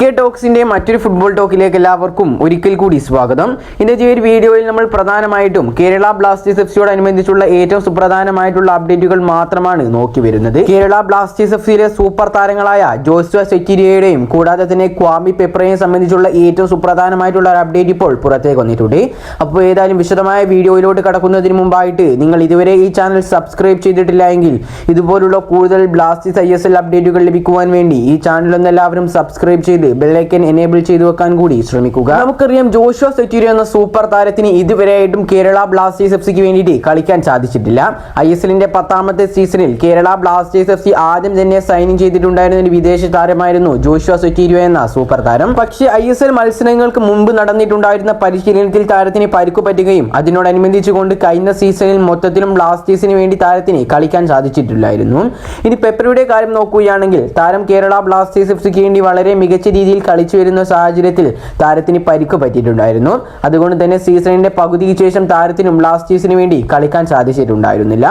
K ടോക്സിന്റെ മറ്റൊരു football ടോക്കിലേക്ക് എല്ലാവർക്കും ഒരിക്കൽ കൂടി സ്വാഗതം. ഇന്നത്തെ ഒരു വീഡിയോയിൽ നമ്മൾ പ്രധാനമായിട്ടും കേരള ബ്ലാസ്റ്റേഴ്സ് എഫ് സിയോടനുബന്ധിച്ചുള്ള ഏറ്റവും സുപ്രധാനമായിട്ടുള്ള അപ്ഡേറ്റുകൾ മാത്രമാണ് നോക്കി വരുന്നത്. കേരള ബ്ലാസ്റ്റേഴ്സ് എഫ് സിയിലെ സൂപ്പർ താരങ്ങളായ ജോസ്വ സെറ്റിരിയയുടെയും കൂടാതെ തന്നെ ക്വാമി പെപ്രയെയും സംബന്ധിച്ചുള്ള ഏറ്റവും സുപ്രധാനമായിട്ടുള്ള ഒരു അപ്ഡേറ്റ് ഇപ്പോൾ പുറത്തേക്ക് വന്നിട്ടുണ്ട്. അപ്പോൾ ഏതായാലും വിശദമായ വീഡിയോയിലോട്ട് കടക്കുന്നതിന് മുമ്പായിട്ട് നിങ്ങൾ ഇതുവരെ ഈ ചാനൽ സബ്സ്ക്രൈബ് ചെയ്തിട്ടില്ല എങ്കിൽ ഇതുപോലുള്ള കൂടുതൽ ബ്ലാസ്റ്റേഴ്സ് ഐ അപ്ഡേറ്റുകൾ ലഭിക്കുവാൻ വേണ്ടി ഈ ചാനൽ ഒന്ന് എല്ലാവരും സബ്സ്ക്രൈബ് ചെയ്ത് ബെല്ലൈക്കൻ എനേബിൾ ചെയ്തു വെക്കാൻ കൂടി ശ്രമിക്കുക. നമുക്കറിയാം ജോഷുവ സെറ്റീരിയോ എന്ന സൂപ്പർ താരത്തിന് ഇതുവരെയായിട്ടും കേരള ബ്ലാസ്റ്റേഴ്സ് എഫ് സിക്ക് വേണ്ടിയിട്ട് കളിക്കാൻ സാധിച്ചിട്ടില്ല. ഐ എസ് എല്ലിന്റെ പത്താമത്തെ സീസണിൽ കേരള ബ്ലാസ്റ്റേഴ്സ് എഫ് സി ആദ്യം തന്നെ സൈനിങ് ചെയ്തിട്ടുണ്ടായിരുന്ന ഒരു വിദേശ താരമായിരുന്നു ജോഷുവ സെറ്റീരിയോ എന്ന സൂപ്പർ താരം. പക്ഷേ ഐ എസ് എൽ മത്സരങ്ങൾക്ക് മുമ്പ് നടന്നിട്ടുണ്ടായിരുന്ന പരിശീലനത്തിൽ താരത്തിന് പരിക്കു പറ്റുകയും അതിനോടനുബന്ധിച്ചുകൊണ്ട് കഴിഞ്ഞ സീസണിൽ മൊത്തത്തിലും ബ്ലാസ്റ്റേഴ്സിന് വേണ്ടി താരത്തിന് കളിക്കാൻ സാധിച്ചിട്ടില്ലായിരുന്നു. ഇനി പെപ്പറുടെ കാര്യം നോക്കുകയാണെങ്കിൽ താരം കേരള ബ്ലാസ്റ്റേഴ്സ് എഫ് സിക്ക് വേണ്ടി വളരെ മികച്ച രീതിയിൽ കളിച്ചു വരുന്ന സാഹചര്യത്തിൽ താരത്തിന് പരിക്ക് പറ്റിയിട്ടുണ്ടായിരുന്നു. അതുകൊണ്ട് തന്നെ സീസണിന്റെ പകുതിക്ക് ശേഷം താരത്തിനും സീസണിന് വേണ്ടി കളിക്കാൻ സാധിച്ചിട്ടുണ്ടായിരുന്നില്ല.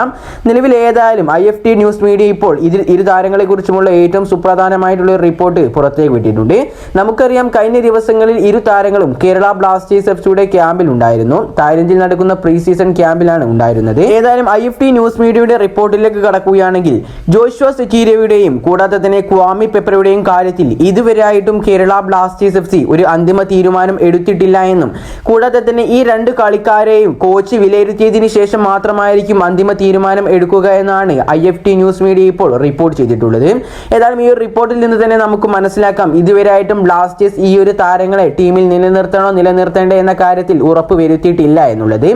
നിലവിൽ ഏതായാലും I F T news media ഇപ്പോൾ ഇതിൽ ഇരു താരങ്ങളെ കുറിച്ചുമുള്ള ഏറ്റവും സുപ്രധാനമായിട്ടുള്ള റിപ്പോർട്ട് പുറത്തേക്ക് വിട്ടിട്ടുണ്ട്. നമുക്കറിയാം കഴിഞ്ഞ ദിവസങ്ങളിൽ ഇരു താരങ്ങളും കേരള ബ്ലാസ്റ്റേഴ്സ് എഫ് സിയുടെ ക്യാമ്പിൽ ഉണ്ടായിരുന്നു. തായ്ലൻഡിൽ നടക്കുന്ന പ്രീ സീസൺ ക്യാമ്പിലാണ് ഉണ്ടായിരുന്നത്. ഏതായാലും ഐ എഫ് ടി ന്യൂസ് മീഡിയയുടെ റിപ്പോർട്ടിലേക്ക് കടക്കുകയാണെങ്കിൽ ജോഷ്വ സെക്കീരിയയുടെയും കൂടാതെ തന്നെ ക്വാമി പെപ്പറയുടെയും കാര്യത്തിൽ ഇതുവരെയായിട്ടും കേരള ബ്ലാസ്റ്റേഴ്സ് എഫ് സി ഒരു അന്തിമ തീരുമാനം എടുത്തിട്ടില്ല എന്നും കൂടാതെ തന്നെ ഈ രണ്ട് കളിക്കാരെയും കോച്ച് വിലയിരുത്തിയതിന് ശേഷം മാത്രമായിരിക്കും അന്തിമ തീരുമാനം എടുക്കുക എന്നാണ് I F T news media ഇപ്പോൾ റിപ്പോർട്ട് ചെയ്തിട്ടുള്ളത്. ഏതായാലും ഈ ഒരു റിപ്പോർട്ടിൽ നിന്ന് തന്നെ നമുക്ക് മനസ്സിലാക്കാം ഇതുവരെയായിട്ടും ബ്ലാസ്റ്റേഴ്സ് ഈ ഒരു താരങ്ങളെ ടീമിൽ നിലനിർത്തണോ നിലനിർത്തേണ്ടേ എന്ന കാര്യത്തിൽ ഉറപ്പ് വരുത്തിയിട്ടില്ല എന്നുള്ളത്.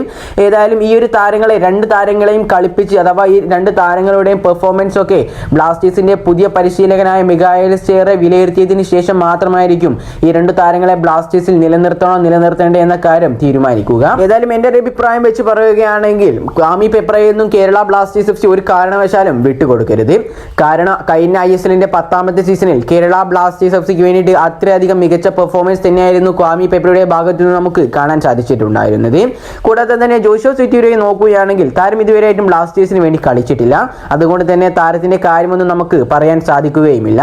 ഏതായാലും ഈ ഒരു താരങ്ങളെ രണ്ട് താരങ്ങളെയും കളിപ്പിച്ച് അഥവാ ഈ രണ്ട് താരങ്ങളുടെയും പെർഫോമൻസ് ഒക്കെ ബ്ലാസ്റ്റേഴ്സിന്റെ പുതിയ പരിശീലകനായ മിഗായൽ സ്റ്റേറെ വിലയിരുത്തിയതിന് ശേഷം മാത്രമായിരിക്കും. ഈ രണ്ട് താരങ്ങളെ ബ്ലാസ്റ്റേഴ്സിൽ നിലനിർത്തണോ നിലനിർത്തേണ്ടേ എന്ന കാര്യം തീരുമാനിക്കുക. ഏതായാലും എന്റെ ഒരു അഭിപ്രായം വെച്ച് പറയുകയാണെങ്കിൽ കാമി പെപ്രയെന്നും കേരള ബ്ലാസ്റ്റേഴ്സ് എഫ് സി ഒരു കാരണവശാലും വിട്ടുകൊടുക്കരുത്. കാരണം കഴിഞ്ഞ ഐ എസ് എല്ലിന്റെ പത്താമത്തെ സീസണിൽ കേരള ബ്ലാസ്റ്റേഴ്സ് എഫ് സിക്ക് വേണ്ടിയിട്ട് അത്രയധികം മികച്ച പെർഫോമൻസ് തന്നെയായിരുന്നു ക്വാമി പെപ്രയുടെ ഭാഗത്തു നിന്ന് നമുക്ക് കാണാൻ സാധിച്ചിട്ടുണ്ടായിരുന്നത്. കൂടാതെ തന്നെ ജോഷോ സിറ്റിയുടെ നോക്കുകയാണെങ്കിൽ താരം ഇതുവരെയായിട്ടും ബ്ലാസ്റ്റേഴ്സിന് വേണ്ടി കളിച്ചിട്ടില്ല. അതുകൊണ്ട് തന്നെ താരത്തിന്റെ കാര്യമൊന്നും നമുക്ക് പറയാൻ സാധിക്കുകയുമില്ല.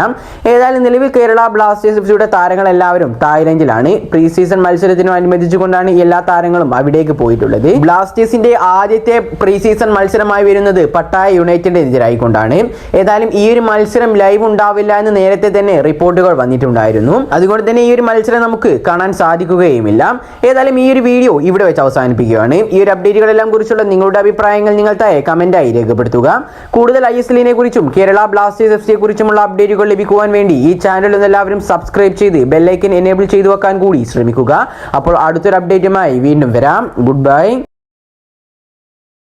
ഏതായാലും നിലവിൽ കേരള ബ്ലാസ്റ്റേഴ്സ് എഫ് താരങ്ങൾ എല്ലാവരും തായ്ലൻഡിലാണ്. പ്രീ സീസൺ മത്സരത്തിനും അനുബന്ധിച്ചുകൊണ്ടാണ് എല്ലാ താരങ്ങളും അവിടേക്ക് പോയിട്ടുള്ളത്. ബ്ലാസ്റ്റേഴ്സിന്റെ ആദ്യത്തെ പ്രീ സീസൺ മത്സരമായി വരുന്നത് പട്ടായ യുണൈറ്റഡിനെതിരായിക്കൊണ്ടാണ് ഏതായാലും ഈ ഒരു മത്സരം ലൈവ് ഉണ്ടാവില്ല എന്ന് നേരത്തെ തന്നെ റിപ്പോർട്ടുകൾ വന്നിട്ടുണ്ടായിരുന്നു. അതുകൊണ്ട് തന്നെ ഈ ഒരു മത്സരം നമുക്ക് കാണാൻ സാധിക്കുകയുമില്ല. ഏതായാലും ഈ ഒരു വീഡിയോ ഇവിടെ വെച്ച് അവസാനിപ്പിക്കുകയാണ്. ഈ ഒരു അപ്ഡേറ്റുകളെല്ലാം കുറിച്ചുള്ള നിങ്ങളുടെ അഭിപ്രായങ്ങൾ നിങ്ങൾ താഴെ കമന്റായി രേഖപ്പെടുത്തുക. കൂടുതൽ ഐ എസ് എല്ലിനെ കുറിച്ചും കേരള ബ്ലാസ്റ്റേഴ്സ് എഫ് സിയെ കുറിച്ചുമുള്ള അപ്ഡേറ്റുകൾ ലഭിക്കുവാൻ വേണ്ടി ഈ ചാനൽ എല്ലാവരും സബ്സ്ക്രൈബ് ചെയ്ത് ബെല്ലൈക്കൻ എനേബിൾ ചെയ്തു വെക്കാൻ കൂടി ശ്രമിക്കുക. അപ്പോൾ അടുത്തൊരു അപ്ഡേറ്റുമായി വീണ്ടും വരാം. Good bye